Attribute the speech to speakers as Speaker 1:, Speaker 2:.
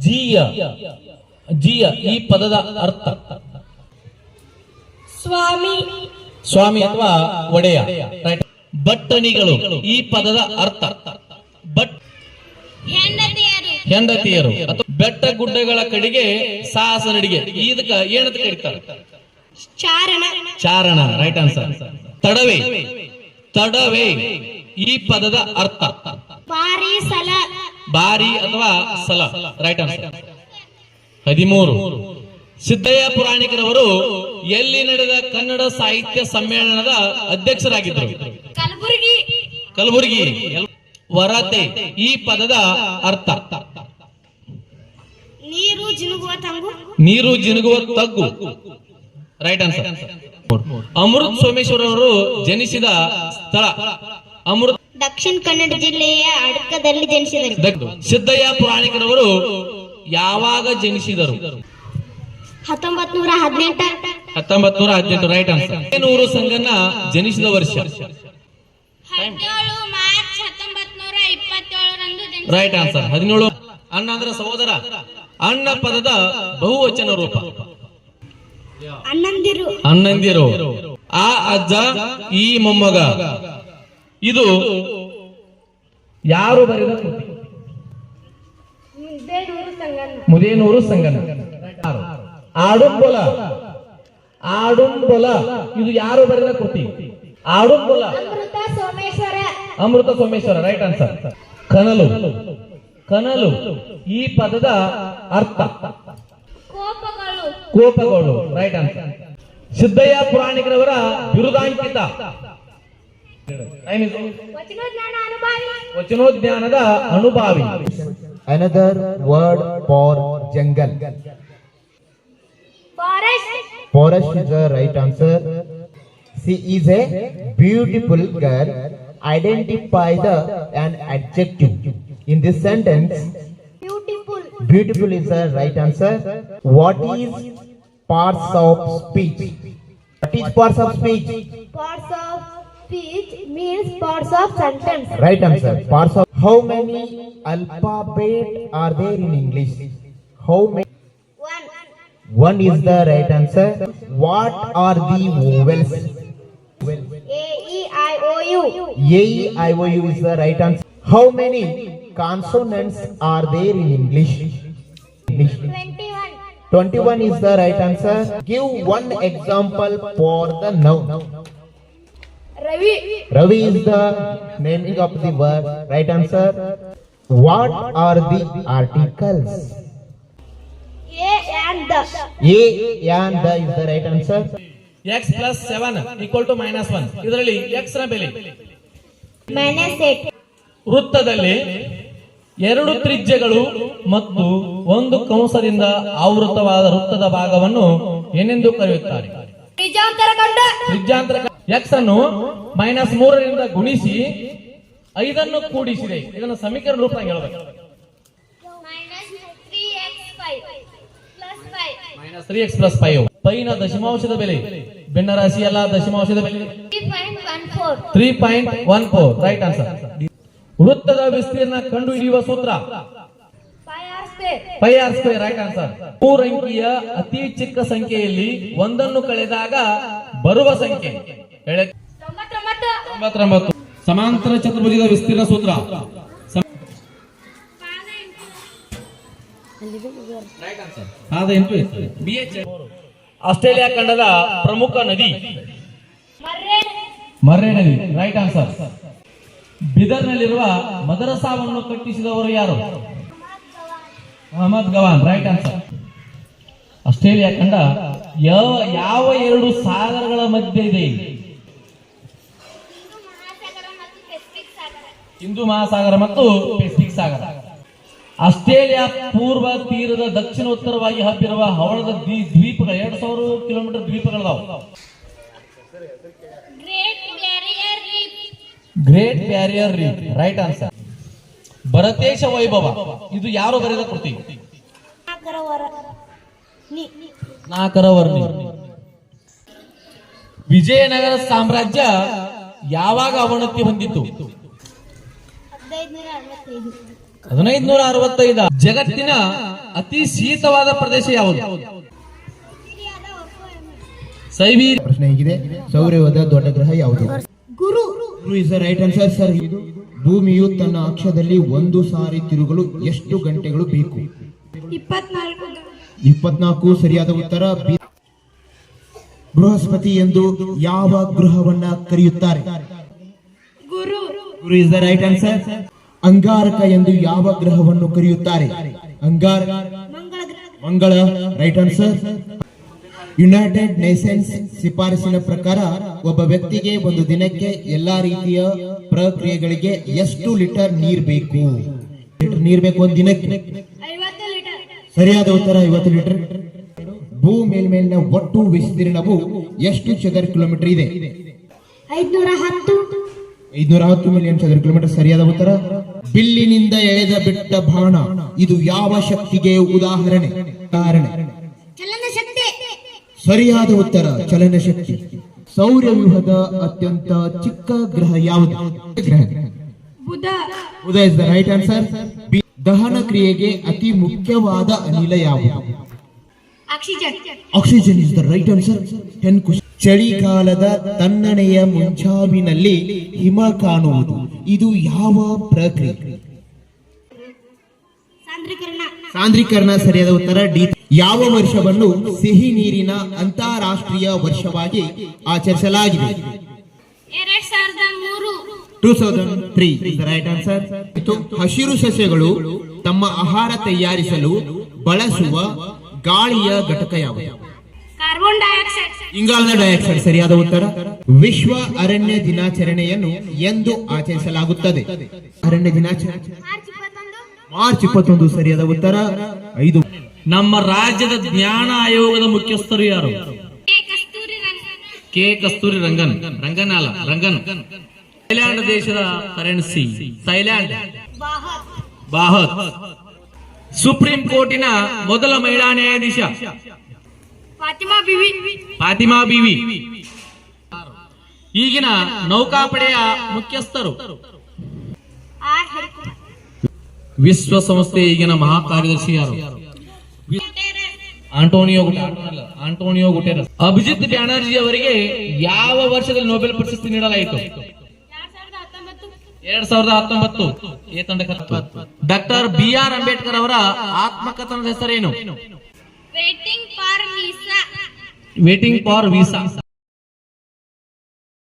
Speaker 1: ಜಿಯ ಜೀಯ ಈ ಪದದ ಅರ್ಥ.
Speaker 2: ಸ್ವಾಮಿ.
Speaker 1: ಸ್ವಾಮಿ ಅಥವಾ ಒಡೆಯ ರೈಟ್ ಬಟ್ಟಣಿಗಳು ಈ ಪದದ ಅರ್ಥ. ಬಟ್
Speaker 2: ಹೆಂಡತಿಯರು.
Speaker 1: ಅಥವಾ ಬೆಟ್ಟ ಗುಡ್ಡಗಳ ಕಡೆಗೆ ಸಾಹಸ ನಡಿಗೆ ಇದಕ್ಕ ಏನಂತ ಕರೀತಾರೆ?
Speaker 2: ಚಾರಣ.
Speaker 1: ಚಾರಣ ರೈಟ್ ಆನ್ಸರ್ ತಡವೆ. ತಡವೆ ಈ ಪದದ ಅರ್ಥ.
Speaker 2: ಬಾರಿ ಸಲ
Speaker 1: ಬಾರಿ ಅಥವಾ ಸಲ? ರೈಟ್ ಆನ್ಸರ್ ಹದಿಮೂರು. ಸಿದ್ದಯ್ಯ ಪುರಾಣಿಕರವರು ಎಲ್ಲಿ ನಡೆದ ಕನ್ನಡ ಸಾಹಿತ್ಯ ಸಮ್ಮೇಳನದ ಅಧ್ಯಕ್ಷರಾಗಿದ್ದರು?
Speaker 2: ಕಲಬುರಗಿ.
Speaker 1: ಕಲಬುರಗಿ. ವರತೆ ಈ ಪದದ ಅರ್ಥ.
Speaker 2: ನೀರು ಜಿನುಗುವ ತಗ್ಗು
Speaker 1: ನೀರು ಜಿನುಗುವ ತಗ್ಗು. ರೈಟ್ ಆನ್ಸರ್ ಅಮೃತ್ ಸೋಮೇಶ್ವರ ಅವರು ಜನಿಸಿದ ಸ್ಥಳ. ಅಮೃತ್
Speaker 2: ದಕ್ಷಿಣ ಕನ್ನಡ ಜಿಲ್ಲೆಯ ಅಡಕದಲ್ಲಿ ಜನಿಸಿದರು.
Speaker 1: ಸಿದ್ದಯ್ಯ ಪುರಾಣಿಕರವರು ಯಾವಾಗ ಜನಿಸಿದರು?
Speaker 2: ಹತ್ತೊಂಬತ್ ನೂರ ಹದಿನೆಂಟ
Speaker 1: ಹತ್ತೊಂಬತ್ ನೂರ ಹದಿನೆಂಟು ರೈಟ್ ಆನ್ಸರ್ ನೂರು ಸಂಗನ್ನ ಜನಿಸಿದ ವರ್ಷ ರೈಟ್ ಆನ್ಸರ್ ಹದಿನೇಳು. ಅಣ್ಣ ಅಂದ್ರೆ ಸಹೋದರ ಅಣ್ಣ ಪದದ ಬಹುವಚನ ರೂಪ.
Speaker 2: ಅಣ್ಣಂದಿರು.
Speaker 1: ಅಣ್ಣಂದಿರು. ಆ ಅಜ್ಜ ಈ ಮೊಮ್ಮಗ. ಇದು ಯಾರು ಬರೆದ ಕೃತಿ? ಮುದೇನೂರು ಸಂಗನ ಆಡುಂಬೊಲ. ಆಡುಂಬೊಲ. ಇದು ಯಾರು ಬರೆದ ಕೃತಿ? ಆಡುಂಬೊಲ.
Speaker 2: ಅಮೃತ ಸೋಮೇಶ್ವರ.
Speaker 1: ಅಮೃತ ಸೋಮೇಶ್ವರ ರೈಟ್ ಆನ್ಸರ್ ಕನಲು. ಕನಲು. ಈ ಪದದ ಅರ್ಥ.
Speaker 2: ಕೋಪಗಳು.
Speaker 1: ಕೋಪಗಳು ರೈಟ್ ಆನ್ಸರ್ ಸಿದ್ದಯ್ಯ ಪುರಾಣಿಕರವರ ಬಿರುದಾಂಕಿತ. ವಚನೋಜ್ಞಾನದ ಅನುಭಾವಿ
Speaker 3: Another word for jungle.
Speaker 2: Forest
Speaker 3: Forest is the right answer. She is a beautiful girl. Identify the an adjective. In this sentence,
Speaker 2: beautiful
Speaker 3: beautiful is the right answer. What is parts of speech? What is parts of speech?
Speaker 2: Parts of Speech means parts of sentence.
Speaker 3: Right answer. Parts of. How many alphabet are there in English? How many?
Speaker 2: One.
Speaker 3: One is the right answer. What are the vowels?
Speaker 2: A E I O U.
Speaker 3: A E I O U is the right answer. How many consonants are there in English? English.
Speaker 2: 21.
Speaker 3: 21 is the right answer. Give one example for the noun.
Speaker 2: Ravi
Speaker 3: Ravi is the naming of the word. Right answer. What are the articles?
Speaker 2: A and the
Speaker 3: A and the is the right answer.
Speaker 1: X plus seven equal to minus one ಇದರಲ್ಲಿ ಎಕ್ಸ್ನ ಬೆಲೆ
Speaker 2: minus eight
Speaker 1: ವೃತ್ತದಲ್ಲಿ ಎರಡು ತ್ರಿಜ್ಯಗಳು ಮತ್ತು ಒಂದು ಕಂಸದಿಂದ ಆವೃತವಾದ ವೃತ್ತದ ಭಾಗವನ್ನು ಏನೆಂದು ಕರೆಯುತ್ತಾರೆ ತ್ರಿಜ್ಯಾಂತರ ಎಕ್ಸ್ ಅನ್ನು ಮೈನಸ್ ಮೂರರಿಂದ ಗುಣಿಸಿ ಐದನ್ನು ಕೂಡಿಸಿದೆ. ಇದನ್ನು ಸಮೀಕರಣ ರೂಪ ಹೇಳಬೇಕು.
Speaker 2: Minus three x plus five
Speaker 1: ಪೈನ ದಶಮಾಂಶದ ಬೆಲೆ. ಭಿನ್ನರಾಶಿ ಅಲ್ಲ ದಶಮಾಂಶದ ಬೆಲೆ.
Speaker 2: Three point one four
Speaker 1: right answer ವೃತ್ತದ ವಿಸ್ತೀರ್ಣ ಕಂಡು ಹಿಡಿಯುವ ಸೂತ್ರ pi r square right answer ಮೂರಂಕಿಯ ಅತಿ ಚಿಕ್ಕ ಸಂಖ್ಯೆಯಲ್ಲಿ ಒಂದನ್ನು ಕಳೆದಾಗ ಬರುವ ಸಂಖ್ಯೆ. ಸಮಾಂತರ ಚತುರ್ಭುಜದ ವಿಸ್ತೀರ್ಣ ಸೂತ್ರ. ಆಸ್ಟ್ರೇಲಿಯಾ ಖಂಡದ ಪ್ರಮುಖ ನದಿ.
Speaker 2: ಮರ್ರೆ
Speaker 1: ಮರ್ರೆ ನದಿ ರೈಟ್ ಆನ್ಸರ್ ಬಿದರ್ನಲ್ಲಿರುವ ಮದರಸಾವನ್ನು ಕಟ್ಟಿಸಿದವರು ಯಾರು? Ahmad Gawan right answer Australia ಖಂಡ ಯಾವ ಯಾವ ಎರಡು ಸಾಗರಗಳ ಮಧ್ಯೆ ಇದೆ
Speaker 2: ಮಹಾಸಾಗರ ಮತ್ತು ಪೆಸಿಫಿಕ್ ಸಾಗರ
Speaker 1: ಹಿಂದೂ ಮಹಾಸಾಗರ ಮತ್ತು ಪೆಸಿಫಿಕ್ ಸಾಗರ. ಆಸ್ಟ್ರೇಲಿಯಾ ಪೂರ್ವ ತೀರದ ದಕ್ಷಿಣ ಉತ್ತರವಾಗಿ ಹಬ್ಬಿರುವ ಹವಳದ ದ್ವೀ- ದ್ವೀಪಗಳು ಎರಡು ಸಾವಿರ kilometre ದ್ವೀಪಗಳದಾವ.
Speaker 2: Great barrier reef
Speaker 1: right answer Bharatesha Vaibhava ಇದು ಯಾರು ಬರೆದ ಕೃತಿ? ನಾಲ್ಕರ ವರ್ಣಿ ವಿಜಯನಗರ ಸಾಮ್ರಾಜ್ಯ ಯಾವಾಗ ಅವನತಿ ಹೊಂದಿತು
Speaker 2: ಹದಿನೈದು ನೂರ ಅರವತ್ತೈದು
Speaker 1: ಜಗತ್ತಿನ ಅತಿ ಶೀತವಾದ ಪ್ರದೇಶ ಯಾವುದು? ಸೈಬೀರ್.
Speaker 3: ಪ್ರಶ್ನೆ ಹೀಗಿದೆ. ಸೌರ್ಯವಾದ ದೊಡ್ಡ ಗ್ರಹ ಯಾವುದು?
Speaker 2: Guru.
Speaker 3: Guru is the right answer sir ಇದು ಭೂಮಿಯು ತನ್ನ ಅಕ್ಷದಲ್ಲಿ ಒಂದು ಸಾರಿ ತಿರುಗಲು ಎಷ್ಟು ಗಂಟೆಗಳು ಬೇಕು?
Speaker 2: ಇಪ್ಪತ್ನಾಲ್ಕು
Speaker 3: ಸರಿಯಾದ ಉತ್ತರ ಬೃಹಸ್ಪತಿ ಎಂದು ಯಾವ ಗೃಹವನ್ನ ಕರೆಯುತ್ತಾರೆ?
Speaker 2: ಗುರು.
Speaker 3: ಗುರು is the right answer Angaraka ಎಂದು ಯಾವ ಗ್ರಹವನ್ನು ಕರೆಯುತ್ತಾರೆ? ಅಂಗಾರ
Speaker 2: ಮಂಗಳ
Speaker 3: ರೈಟ್ ಆನ್ಸರ್ ಯುನೈಟೆಡ್ ನೇಷನ್ಸ್ ಶಿಫಾರಸಿನ ಪ್ರಕಾರ ಒಬ್ಬ ವ್ಯಕ್ತಿಗೆ ಒಂದು ದಿನಕ್ಕೆ ಎಲ್ಲಾ ರೀತಿಯ ಪ್ರಕ್ರಿಯೆಗಳಿಗೆ ಎಷ್ಟು ಲೀಟರ್ ನೀರ್ ಬೇಕು? ಲೀಟರ್ ನೀರ್ ಬೇಕು ಒಂದು ದಿನಕ್ಕೆ? ಸರಿಯಾದ ಉತ್ತರ ಐವತ್ತು ಲೀಟರ್. ಭೂ ಮೇಲ್ಮೇಲಿನ ಒಟ್ಟು ವಿಸ್ತೀರ್ಣವು ಎಷ್ಟು ಚದರ ಕಿಲೋಮೀಟರ್ ಇದೆ?
Speaker 2: ಐದ್ನೂರ ಹತ್ತು.
Speaker 3: ಐದ್ನೂರ ಹತ್ತು ಮಿಲಿಯನ್ ಚದರ ಕಿಲೋಮೀಟರ್ ಸರಿಯಾದ ಉತ್ತರ? ಬಿಲ್ಲಿನಿಂದ ಎಳೆದ ಬಿಟ್ಟ ಬಾಣ. ಇದು ಯಾವ ಶಕ್ತಿಗೆ ಉದಾಹರಣೆ?
Speaker 2: ಕಾರಣ.
Speaker 3: ಸರಿಯಾದ ಉತ್ತರ ಚಲನ ಶಕ್ತಿ. ಸೌರವ್ಯೂಹದ ಅತ್ಯಂತ ಚಿಕ್ಕ ಗ್ರಹ ಯಾವುದು? ಗ್ರಹ.
Speaker 2: Budha.
Speaker 3: Is the right answer ದಹನ ಕ್ರಿಯೆಗೆ ಅತಿ ಮುಖ್ಯವಾದ ಅನಿಲ ಯಾವುದು?
Speaker 2: Oxygen.
Speaker 3: Oxygen is the right answer ten ಚಳಿಗಾಲದ ತನ್ನಣೆಯ ಮುಂಜಾವಿನಲ್ಲಿ ಹಿಮ ಕಾಣುವುದು. ಇದು ಯಾವ ಪ್ರಕ್ರಿಯೆ?
Speaker 2: ಸಾಂದ್ರೀಕರಣ.
Speaker 3: ಸರಿಯಾದ ಉತ್ತರ ಡಿ. ಯಾವ ವರ್ಷವನ್ನು ಸಿಹಿ ನೀರಿನ ಅಂತಾರಾಷ್ಟ್ರೀಯ ವರ್ಷವಾಗಿ ಆಚರಿಸಲಾಗಿದೆ?
Speaker 2: ಎರಡ್ ಸಾವಿರದ ಮೂರು.
Speaker 3: Two thousand three. Right answer ಹಸಿರು ಸಸ್ಯಗಳು ತಮ್ಮ ಆಹಾರ ತಯಾರಿಸಲು ಬಳಸುವ ಗಾಳಿಯ ಘಟಕ ಯಾವುದು? ಇಂಗಾಲದ ಡೈಆಕ್ಸೈಡ್ ಸರಿಯಾದ ಉತ್ತರ? ವಿಶ್ವ ಅರಣ್ಯ ದಿನಾಚರಣೆಯನ್ನು ಎಂದು ಆಚರಿಸಲಾಗುತ್ತದೆ. ಅರಣ್ಯ ದಿನಾಚರಣೆ?
Speaker 2: ಮಾರ್ಚ್ ಇಪ್ಪತ್ತೊಂದು?
Speaker 3: ಸರಿಯಾದ ಉತ್ತರ? ಐದು.
Speaker 1: ನಮ್ಮ ರಾಜ್ಯದ ಜ್ಞಾನ ಆಯೋಗದ ಮುಖ್ಯಸ್ಥರು ಯಾರು?
Speaker 2: ಎ ಕಸ್ತೂರಿ ರಂಗನ್.
Speaker 1: ಕೆ ಕಸ್ತೂರಿ ರಂಗನ್. ರಂಗನ್ ಅಲ್ಲ ರಂಗನ್. ಥೈಲ್ಯಾಂಡ್ ದೇಶದ ಕರೆನ್ಸಿ. ಥೈಲ್ಯಾಂಡ್.
Speaker 2: ಬಾಹತ್.
Speaker 1: ಸುಪ್ರೀಂ ಕೋರ್ಟಿನ ಮೊದಲ ಮಹಿಳಾ ನ್ಯಾಯಾಧೀಶ.
Speaker 2: ಫಾತಿಮಾ ಬಿವಿ.
Speaker 1: ಈಗಿನ ನೌಕಾಪಡೆಯ ಮುಖ್ಯಸ್ಥರು. ವಿಶ್ವಸಂಸ್ಥೆ ಈಗಿನ ಮಹಾ ಕಾರ್ಯದರ್ಶಿ ಯಾರು? Antonio Antonio Guterres. Abhijit Banerjee ಅವರಿಗೆ ಯಾವ ವರ್ಷದಲ್ಲಿ ನೊಬೆಲ್ ಪ್ರಶಸ್ತಿ ನೀಡಲಾಯಿತು?
Speaker 2: ಎರಡ್ ಸಾವಿರದ ಹತ್ತೊಂಬತ್ತು.
Speaker 1: ಎರಡ್ ಸಾವಿರದ ಹತ್ತೊಂಬತ್ತು. ಡಾಕ್ಟರ್ ಬಿ ಆರ್ ಅಂಬೇಡ್ಕರ್ ಅವರ ಆತ್ಮಕಥನದ ಹೆಸರೇನು? waiting for visa